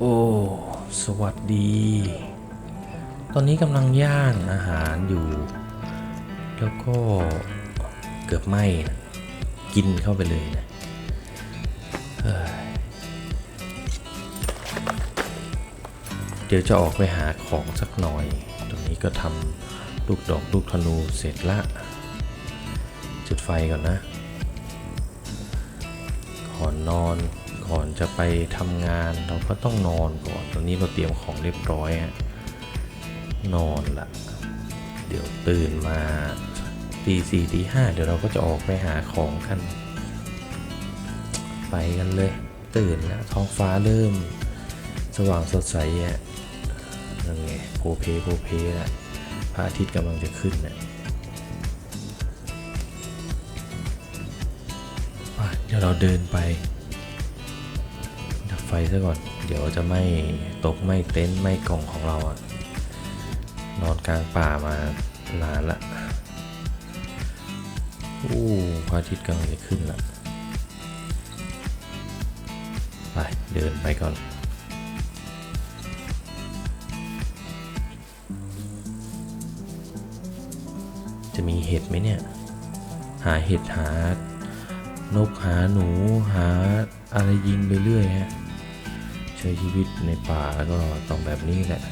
โอ้ สวัสดี ตอนนี้กำลังย่างอาหารอยู่ แล้วก็เกือบไหม้นะกินเข้าไปเลยนะเฮ้ยเดี๋ยวจะออกไปหาของสักหน่อย ตรงนี้ก็ทำลูกดอกลูกธนูเสร็จละ จุดไฟก่อนนะก่อนอน ก่อนจะไปทำงานเราก็ต้องนอนก่อน ตอนนี้เราเตรียมของเรียบร้อยฮะนอนละเดี๋ยวตื่นมาตีสี่ตีห้าเดี๋ยวเราก็จะออกไปหาของกัน ไปกันเลย ตื่นแล้วท้องฟ้าเริ่ม สว่างสดใสอะนั่นไงโพเพโพเพละพระอาทิตย์กำลังจะขึ้นน่ะอะเดี๋ยวเราเดินไป ไฟซะก่อน เดี๋ยวจะไม่ตกไม่เต็นท์ไม่กล่องของเราอะนอนกลางป่ามานานละอู้พระอาทิตย์กำลังจะขึ้นละไปเดินไปก่อนจะมีเห็ดไหมเนี่ย หาเห็ดหานกหาหนูหาอะไรยิงไปเรื่อยฮะ ใช้ชีวิตในป่าก็ต้องแบบนี้แหละ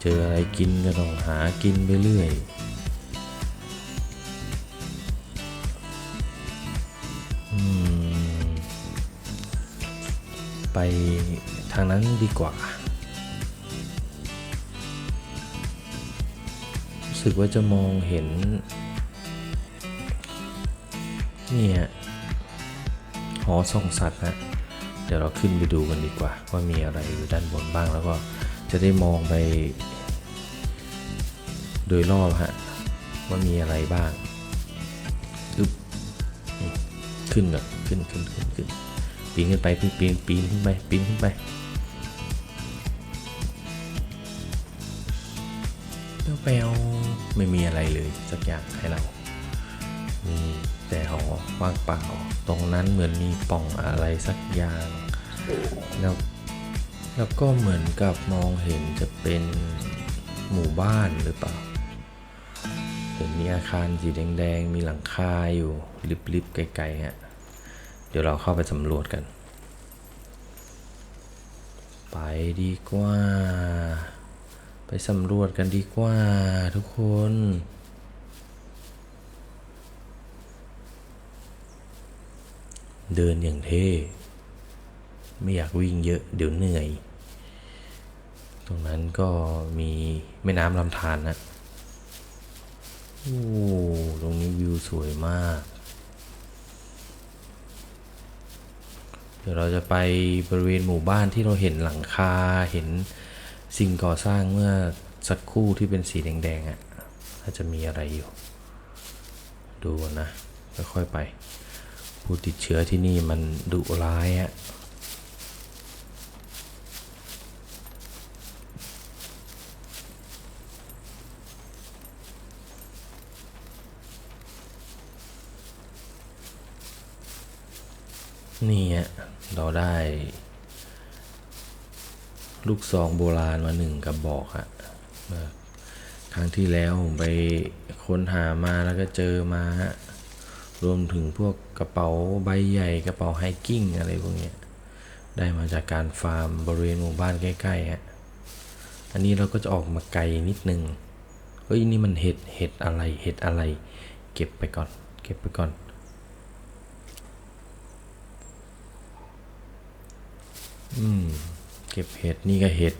เจออะไรกินก็ต้องหากินไปเรื่อยอไปทางนั้นดีกว่า รู้สึกว่าจะมองเห็นนี่ฮะ อส่องสัตว์นะเดี๋ยวเราขึ้นไปดูกันดีกว่า ว่ามีอะไรอยู่ด้านบนบ้างแล้วก็จะได้มองไป โดยรอบฮะว่ามีอะไรบ้างอึ๊บขึ้นก่อนขึ้นขึ้นขึ้นขึ้นปีนขึ้นไปปีนปีนปีนขึ้นไปปีนขึ้นไปแปลวไม่มีอะไรเลยสักอย่างให้เรามี แต่หอว่างเปล่า ตรงนั้นเหมือนมีป่องอะไรสักอย่างแล้วแล้วก็เหมือนกับมองเห็นจะเป็นหมู่บ้านหรือเปล่า เห็นมีอาคารสีแดงๆ มีหลังคาอยู่ริบๆไกลๆฮะเดี๋ยวเราเข้าไปสำรวจกัน ไปดีกว่า ไปสำรวจกันดีกว่าทุกคน เดินอย่างเท่ ไม่อยากวิ่งเยอะเดี๋ยวเหนื่อย ตรงนั้นก็มีแม่น้ำลำธารนะโอ้ตรงนี้วิวสวยมาก เดี๋ยวเราจะไปบริเวณหมู่บ้านที่เราเห็นหลังคาเห็นสิ่งก่อสร้างเมื่อสักครู่ที่เป็นสีแดงๆอะ่ะถ้าจะมีอะไรอยู่ ดูนะค่อยๆไป ผู้ติดเชื้อที่นี่มันดุร้ายอะนี่ฮะเราได้ ลูกซองโบราณมาหนึ่งกระบอกฮะครั้งที่แล้วผมไปค้นหามาแล้วก็เจอมาฮะ รวมถึงพวกกระเป๋าใบใหญ่กระเป๋าไฮกิ้งอะไรพวกนี้ได้มาจากการฟาร์มบริเวณหมู่บ้านใกล้ๆฮะอันนี้เราก็จะออกมาไกลนิดนึงเฮ้ยนี่มันเห็ดเห็ดอะไรเห็ดอะไร เก็บไปก่อน เก็บไปก่อนอืมเก็บเห็ดนี่ก็เห็ด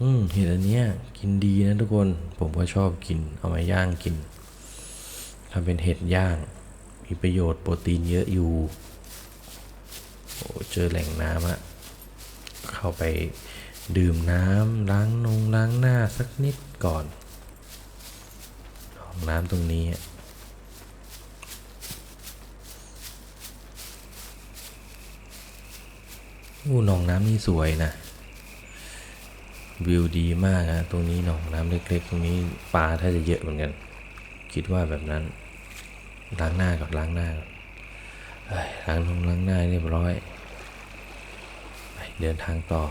อืมเห็ดอันเนี้ยกินดีนะทุกคน ผมก็ชอบกินเอามาย่างกินทำเป็นเห็ดย่าง มีประโยชน์โปรตีนเยอะอยู่ โอ้เจอแหล่งน้ำอะเข้าไปดื่มน้ำล้างนงล้างหน้าสักนิดก่อนห้องน้ำตรงนี้อะอู้หนองน้ำนี่สวยนะ วิวดีมากนะตรงนี้หนองน้ำเล็กๆ ตรงนี้ปลาถ้าจะเยอะเหมือนกัน คิดว่าแบบนั้น ล้างหน้าก่อนล้างหน้าก่อนเอ้ยล้างนงล้างหน้าเรียบร้อยเดินทางต่อ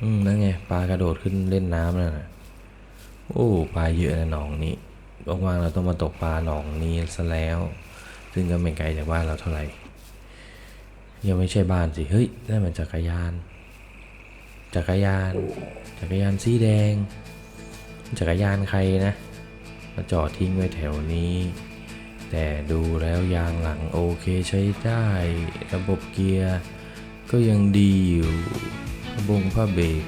อืมนั่นไงปลากระโดดขึ้นเล่นน้ำนั่นนะโอ้ปลาเยอะนะหนองนี้ว่างๆเราต้องมาตกปลาหนองนี้ซะแล้ว ซึ่งก็ไม่ไกลจากบ้านเราเท่าไหร่ ยังไม่ใช่บ้านสิ เฮ้ยนั่นมันจักรยาน จักรยาน จักรยานสีแดง จักรยานใครนะ มาจอดทิ้งไว้แถวนี้ แต่ดูแล้วยางหลังโอเคใช้ได้ ระบบเกียร์ก็ยังดีอยู่บงผ้าเบรก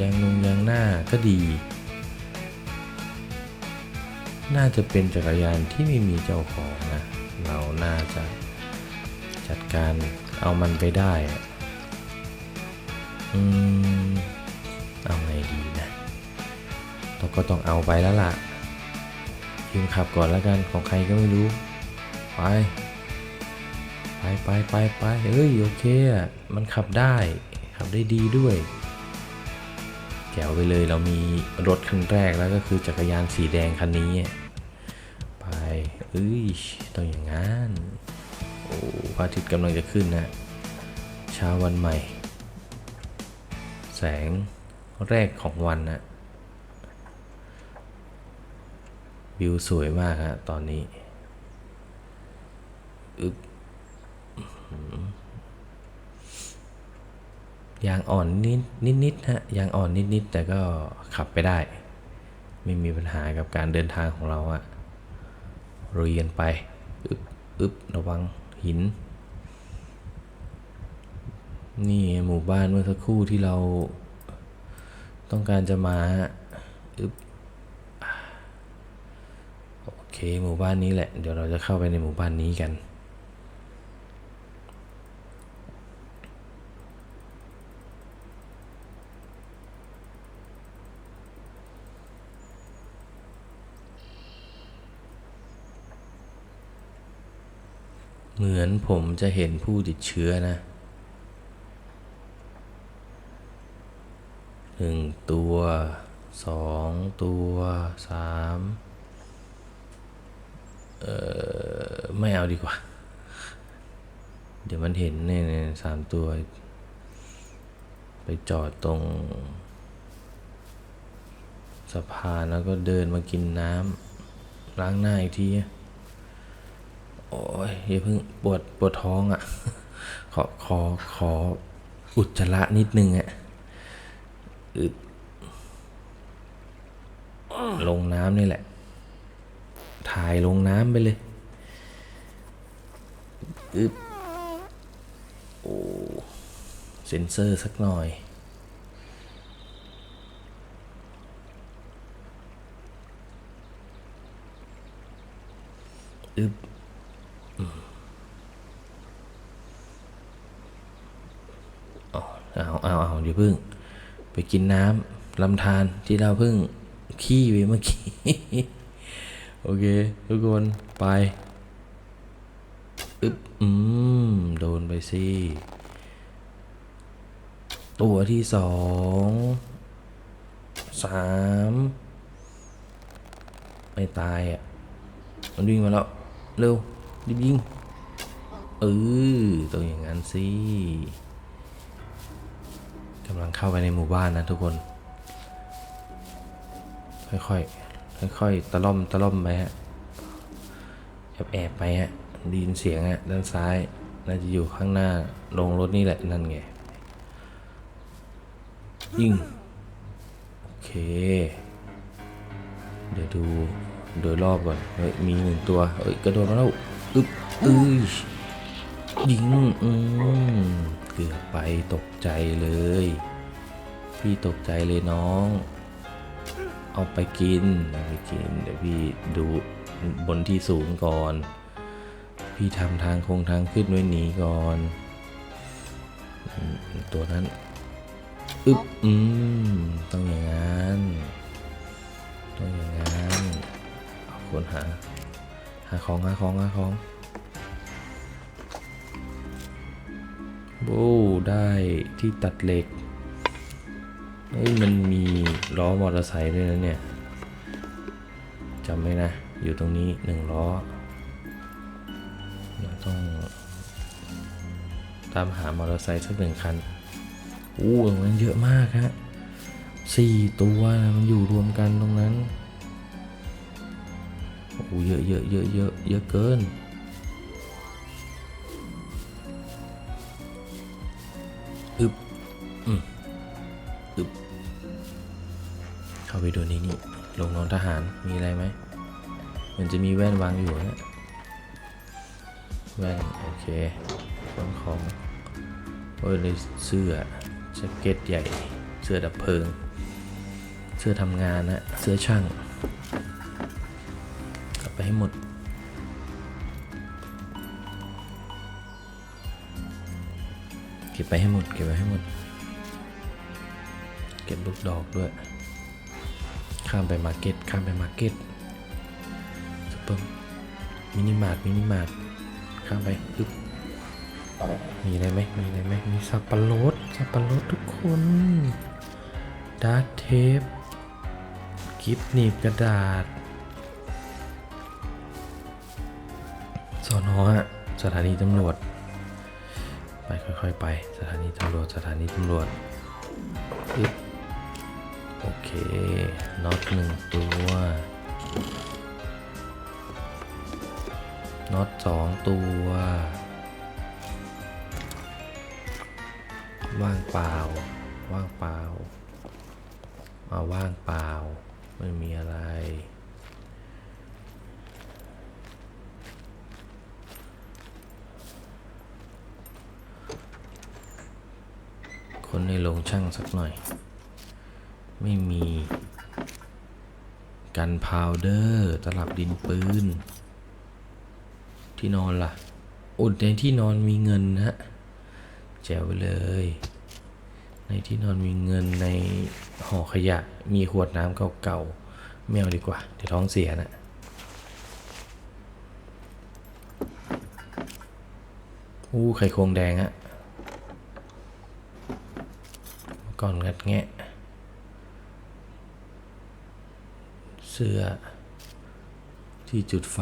ยางนงยางหน้าก็ดี น่าจะเป็นจักรยานที่ไม่มีเจ้าของนะ เราน่าจะจัดการเอามันไปได้อะอืม เอาไงดีนะเราก็ต้องเอาไปแล้วล่ะ ยืมขับก่อนแล้วกันของใครก็ไม่รู้ ไป ไปไปไปไปเอ้ยโอเคอะมันขับได้ขับได้ดีด้วยแจ๋วไปเลยเรามีรถคันแรกแล้วก็คือจักรยานสีแดงคันนี้ ไปเอ้ยต้องอย่างงั้นโอ้พระอาทิตย์กำลังจะขึ้นนะเช้าวันใหม่ แสงแรกของวันนะ วิวสวยมากฮะตอนนี้อึบอื้อหือยางอ่อนนิดนิดนิดฮะยางอ่อนนิดนิดแต่ก็ขับไปได้ ไม่มีปัญหากับการเดินทางของเราอะเรียนไปอึบอึบระวังหิน นี่หมู่บ้านเมื่อสักครู่ที่เราต้องการจะมาอึบ โอเคหมู่บ้านนี้แหละ เดี๋ยวเราจะเข้าไปในหมู่บ้านนี้กันเหมือนผมจะเห็นผู้ติดเชื้อนะหนึ่งตัวสองตัวสาม เออไม่เอาดีกว่า เดี๋ยวมันเห็นเนี่ยเนี่ยสามตัว ไปจอดตรงสะพานแล้วก็เดินมากินน้ำล้างหน้าอีกที โอ้ยอย่าเพิ่งปวดปวดท้องอะ่ะ ขอขอขออุจจาระนิดนึงอะ่ะอึดลงน้ำนี่แหละ ถ่ายลงน้ำไปเลยอึบโอ้เซ็นเซอร์สักหน่อย อึบเอาเอาเอาเดี๋ยวพึ่ง ไปกินน้ำลำธารที่เราเพิ่งขี้ไปเมื่อกี้ โอเค ทุกคนไปอึ๊บอืม โดนไปสิ ตัวที่สองสามไม่ตายอะ มันวิ่งมาแล้ว เร็วรีบยิงเออต้องอย่างนั้นสิกำลังเข้าไปในหมู่บ้านนะทุกคน ค่อยๆ ค่อยๆตะล่อมตะล่อมไปฮะแอบแอบไปฮะได้ยินเสียงฮะด้านซ้าย น่าจะอยู่ข้างหน้าลงรถนี่แหละนั่นไงยิงโอเค เดี๋ยวดูโดยรอบก่อนเฮ้ยมีหนึ่งตัวเฮ้ยกระโดดมาแล้วอึ๊บอื้อยิงอืมเกือบไปตกใจเลย พี่ตกใจเลยน้อง เอาไปกินเอาไปกิน เดี๋ยวพี่ดูบนที่สูงก่อน พี่ทำทางคงทางขึ้นไว้หนีก่อน ตัวนั้นอึ๊บอืมต้องอย่างนั้น ต้องอย่างนั้นเอาคนหา หาของหาของหาของโอ้ได้ที่ตัดเหล็ก เฮ้ยมันมีล้อมอเตอร์ไซค์ด้วยนะเนี่ยจำไว้นะ อยู่ตรงนี้หนึ่งล้อเราต้องตามหามอเตอร์ไซค์สักหนึ่งคันอู้ตรงนั้นเยอะมากฮะสี่ตัวนะมันอยู่รวมกันตรงนั้นโอ้เยอะเยอะเยอะเยอะเยอะเกิน หารมีอะไรไหมเหมันจะมีแว่นวางอยู่นะแว่นโอเคของของโอ้ยเลยเสื้อแจ็คเก็ตใหญ่เสื้อดับเพลิง เสื้อทำงานนะเสื้อช่าง กลับไปให้หมดเก็บไปให้หมดเก็บไปให้หมด เก็บลูกดอกด้วย ข้ามไปมาร์เก็ตข้ามไปมาร์เก็ตซุปเปอร์มินิมาร์ทมินิมาร์ทข้ามไปปึ๊บมีอะไรไหมมีอะไรไหมมีสับปะรดสับปะรดทุกคนดาร์เทปกิฟหนีบกระดาษสอนอฮะสถานีตำรวจ ไปค่อยๆไป สถานีตำรวจสถานีตำรวจอึ๊บ เคน็อตหนึ่งตัวน็อตสองตัวว่างเปล่า ว่างเปล่ามาว่างเปล่า ไม่มีอะไร คนในโรงช่างสักหน่อย ไม่มี กันพาวเดอร์ตลับดินปืน ที่นอนล่ะ อุดในที่นอนมีเงินนะฮะแจ๋วไปเลย ในที่นอนมีเงินในห่อขยะ มีขวดน้ำเก่าๆไม่เอาดีกว่า เดี๋ยวท้องเสียนะอู้ไข่โครงแดงอะก่อนงัดแงะ เสื้อ ที่จุดไฟ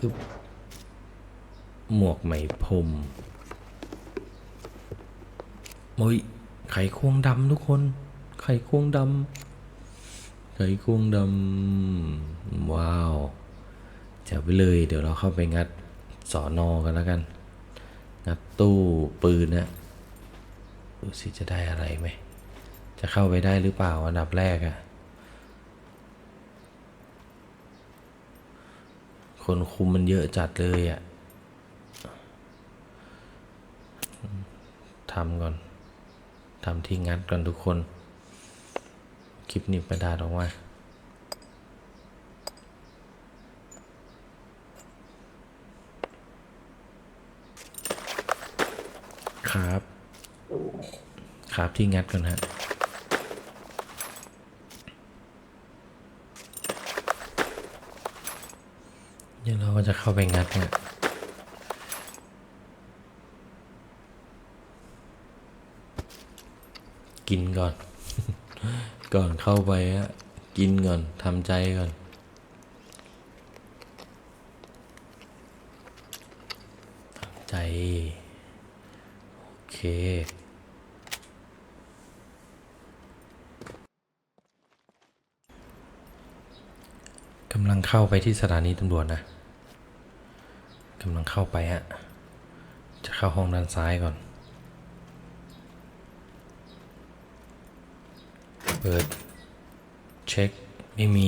อึ๊บหมวกไหมพรมโอ้ยไข่ควงดำทุกคน ไข่ควงดำไข่ควงดำว้าวจะไปเลยเดี๋ยวเราเข้าไปงัดสอนอกันแล้วกัน งัดตู้ปืนนะ ดูสิจะได้อะไรไหม จะเข้าไปได้หรือเปล่าอันดับแรกอะคนคุมมันเยอะจัดเลยอะทำก่อนทำที่งัดก่อนทุกคน คลิปนี้ประดาษออกมาครับ ครับที่งัดก่อนฮะเดี๋ยวเราก็จะเข้าไปงัดเนี่ยกินก่อน ก่อนเข้าไปอะกินก่อนทำใจก่อน ทำใจ โอเค กำลังเข้าไปที่สถานีตำรวจนะกำลังเข้าไปฮะ จะเข้าห้องด้านซ้ายก่อน เปิด เช็ค ไม่มี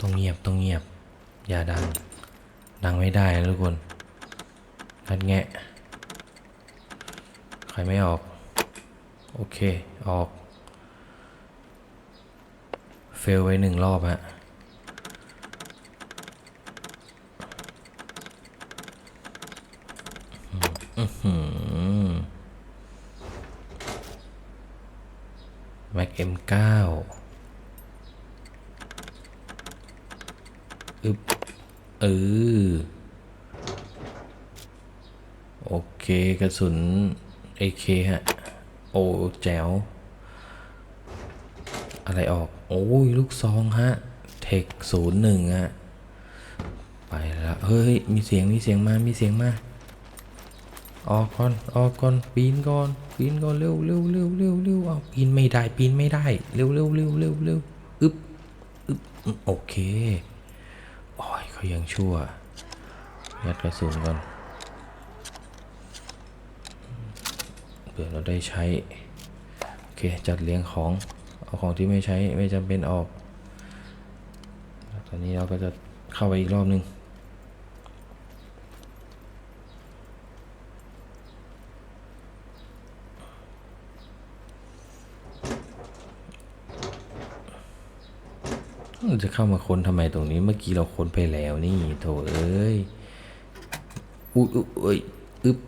ต้องเงียบ ต้องเงียบ อย่าดัง ดังไม่ได้นะทุกคนงัดแงะ ใครไม่ออก โอเค ออก ลไว้หนึ่งรอบฮะแม็กเอ็มเก้าอึบเออโอเค กระสุน AK ฮะ โอ้แจ๋วอะไรออก โอ้ยลูกซองฮะ เทคศูนย์หนึ่งฮะ ไปแล้วเฮ้ย มีเสียง มีเสียงมา มีเสียงมา ออกก่อน ออกก่อน ปีนก่อน ปีนก่อน เร็วเร็วเร็วเร็วเร็วเอาปีนไม่ได้ ปีนไม่ได้ เร็วเร็วเร็วเร็วเร็วอึบอึบโอเคโอ้ยเขายังชั่ว ยัดกระสุนก่อนเผื่อเราได้ใช้ โอเค จัดเรียงของ เอาของที่ไม่ใช้ไม่จำเป็นออก ตอนนี้เราก็จะเข้าไปอีกรอบหนึ่งจะเข้ามาค้นทำไมตรงนี้เมื่อกี้เราค้นไปแล้วนี่โถเอ้ยอุ้ยอุ๊ยเอ้ยอึบ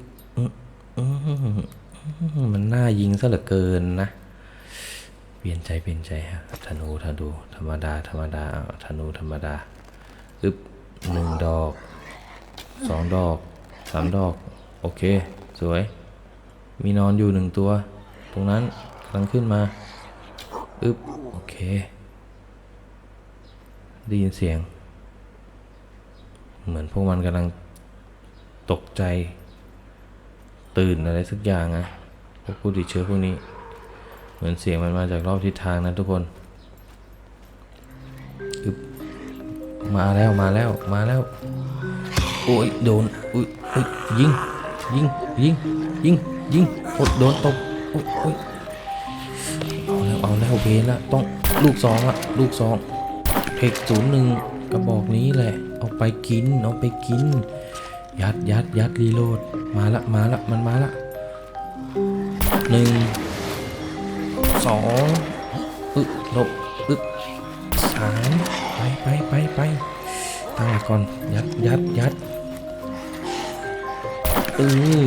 มันน่ายิงซะเหลือเกินนะ เปลี่ยนใจเปลี่ยนใจฮะธนูธนูธรรมดา ธรรมดาธนูธรรมดาอึบหนึ่งดอกสองดอกสามดอก โอเค สวย มีนอนอยู่หนึ่งตัว ตรงนั้นกำลังขึ้นมาอึบโอเค ได้ยินเสียง เหมือนพวกมันกำลังตกใจ ตื่นอะไรสักอย่างอะพวกผู้ติดเชื้อพวกนี้ เหมือนเสียงมันมาจากรอบทิศทางนะทุกคนมาแล้วมาแล้วมาแล้วโอ้ยโดนอุ้ยอุ้ยยิงยิงยิงยิงยิงโอ้โดนตบโอ้ยโอ้ยเอาแล้วเอาแล้วเพลละต้องลูกสองอะลูกสองเทคศูนย์หนึ่งกระบอกนี้แหละ เอาไปกินเอาไปกิน ยัดยัดยัดรีโหลดมาละมาละมันมาละหนึ่ง สองอึหลบอึสามไปไปไปไปตั้งหลักก่อน ยัดยัดยัดเออ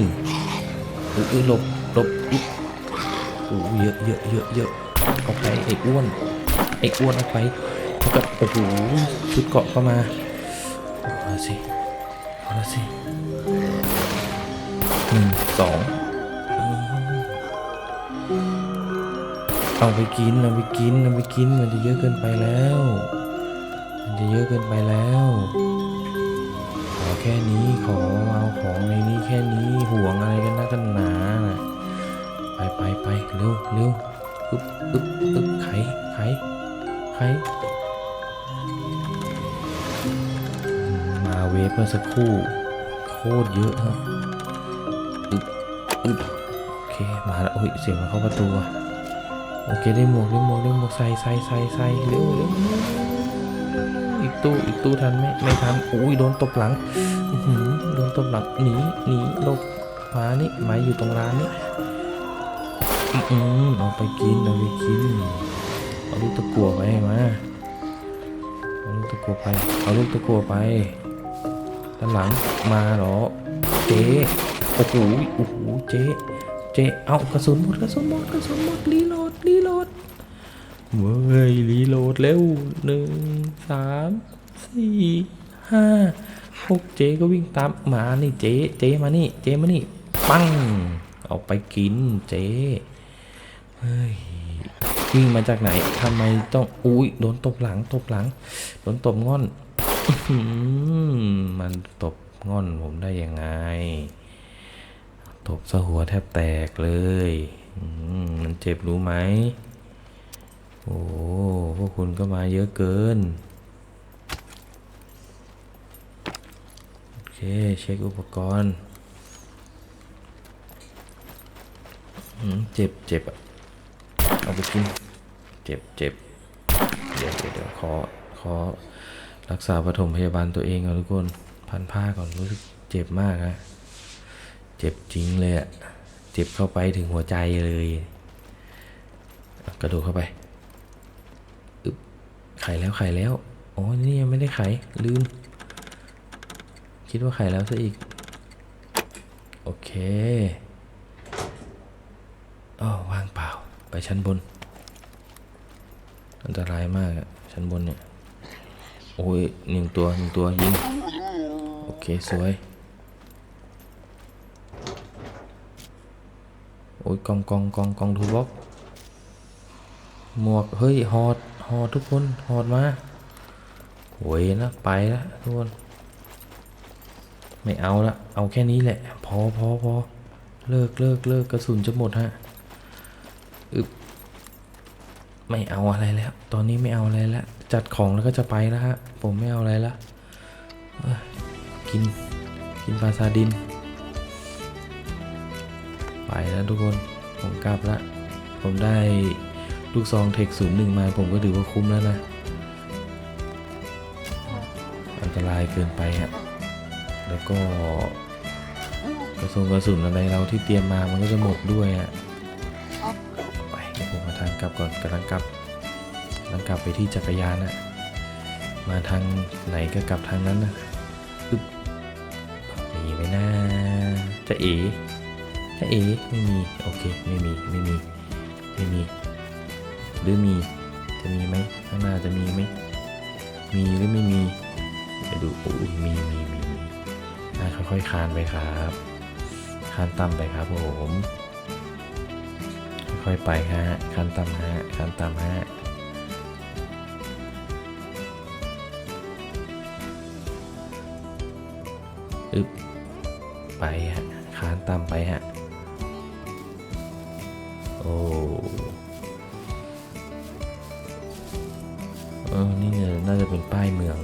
เออหลบหลบอึกโอ้เยอะเยอะเยอะเยอะเอาไปไอ้อ้วนไอ้อ้วนเอาไปแล้วก็โอ้โหชุดเกาะก็มาเอาละสิเอาละสิหนึ่งสอง เอาไปกินเอาไปกินเอาไปกินมันจะเยอะเกินไปแล้ว มันจะเยอะเกินไปแล้ว ขอแค่นี้ขอเอาของในนี้แค่นี้ห่วงอะไรกันนะกันหนาไปไปไปเร็วเร็วอึ๊บอึ๊บอึ๊บไขไขไขมาเวฟเมื่อสักครู่โคตรเยอะฮะอึ๊บอึ๊บโอเคมาแล้วโอ้ยเสียงมาเข้าประตูอะ โอเคได้หมวกได้หมวกได้หมวกใส่ใส่ใส่ใส่เร็วเร็วอีกตู้อีกตู้ทันไหมไม่ทันโอ้ยโดนตบหลังหือโดนตบหลังหนีหนีหลบมานี่มาอยู่ตรงร้านนี้อื้ออเอาไปกินเอาไปกินเอาลูกตะกั่วไปมาเอาลูกตะกัวไปเอาลูกตะกัวไปด้านหลังมาเหรอเจ๊โอ้โหโอ้โหเจ๊เจ๊เอากระสุนหมดกระสุนหมดกระสุนหมดรีโหลดรีโหล เว้ยรีโหลดเร็วหนึ่งสามสี่ห้าหกเจ๊ก็วิ่งตามมานี่เจ๊เจ๊มานี่ เจ๊มานี่ ปังเอาไปกินเจ๊เฮ้ยวิ่งมาจากไหนทำไมต้องอุ้ยโดนตบหลังตบหลังโดนตบง่อนมันตบง่อนผมได้ยังไง ตบซะหัวแทบแตกเลยอืมันเจ็บรู้ไหม โอ้พวกคุณก็มาเยอะเกิน โอเค เช็คอุปกรณ์เจ็บเจ็บอะเอาไปกิน เจ็บเจ็บเดี๋ยวเดี๋ยวขอ ขอ รักษาปฐมพยาบาลตัวเองก่อนทุกคน พันผ้าก่อนรู้สึกเจ็บมากฮะ เจ็บจริงเลยอะเจ็บเข้าไปถึงหัวใจเลย กระโดดเข้าไป ไขแล้วไขแล้ว อ๋อ นี่ยังไม่ได้ไข ลืม คิดว่าไขแล้วซะอีก โอเคอ๋อว่างเปล่า ไปชั้นบน อันตรายมากอะชั้นบนเนี่ย โอ้ยหนึ่งตัวหนึ่งตัวยิง โอเค สวย โอ้ยกองกองกองกองทูบ็อกหมวก เฮ้ยหอดห อดทุกคนหอดมาโวยนะไปละทุกคน ไม่เอาละเอาแค่นี้แหละ พอพอพอเลิกเลิกเลิกกระสุนจะหมดฮะอึบไม่เอาอะไรแล้ว ตอนนี้ไม่เอาอะไรแล้วจัดของแล้วก็จะไปแล้วฮะ ผมไม่เอาอะไรละกิน กินปลาซาดิน ไปแล้วทุกคน ผมกลับละ ผมได้ ลูกซองเทคศูนย์หนึ่งมาผมก็ถือว่าคุ้มแล้วนะ อันตรายเกินไปฮะแล้วก็กระสุนกระสุนอะไรเราที่เตรียมมามันก็จะหมดด้วยอะไปเดี๋ยวผมมาทางกลับก่อนกำลังกลับกำลังกลับไปที่จักรยานอะมาทางไหนก็กลับทางนั้นนะอึ๊บมีไหมนะจะเอ๋จะเอ๋ไม่มีโอเคไม่มีไม่มีไม่มี หรือมี จะมีไหมข้างหน้าจะมีไหมมีหรือไม่มี ไปดูโอ้ยมีมีมีมีอะค่อยๆคานไปครับคานต่ำไปครับผมค่อยๆไปฮะคานต่ำฮะคานต่ำฮะอึบไปฮะคานต่ำไปฮะ เออ นี่เนี่ยน่าจะเป็นป้ายเมือง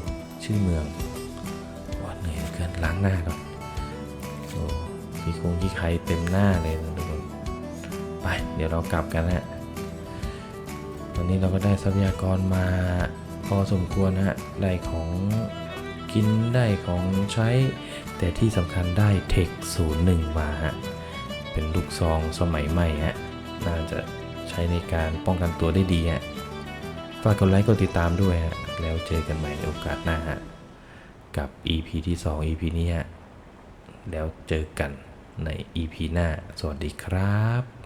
ชื่อเมืองวันเหนื่อยเหลือเกินล้างหน้าก่อนโอ้ขี้คงขี้ใครเต็มหน้าเลยนะทุกคน ไป เดี๋ยวเรากลับกันฮะตอนนี้เราก็ได้ทรัพยากรมาพอสมควรนะฮะได้ของกินได้ของใช้ แต่ที่สำคัญได้เทคศูนย์หนึ่งมาฮะ เป็นลูกซองสมัยใหม่ฮะ น่าจะใช้ในการป้องกันตัวได้ดีฮะ ฝากกดไลค์กดติดตามด้วยฮะแล้วเจอกันใหม่ในโอกาสหน้าฮะกับ EP ที่ 2 EP นี้ฮะแล้วเจอกันใน EP หน้า สวัสดีครับ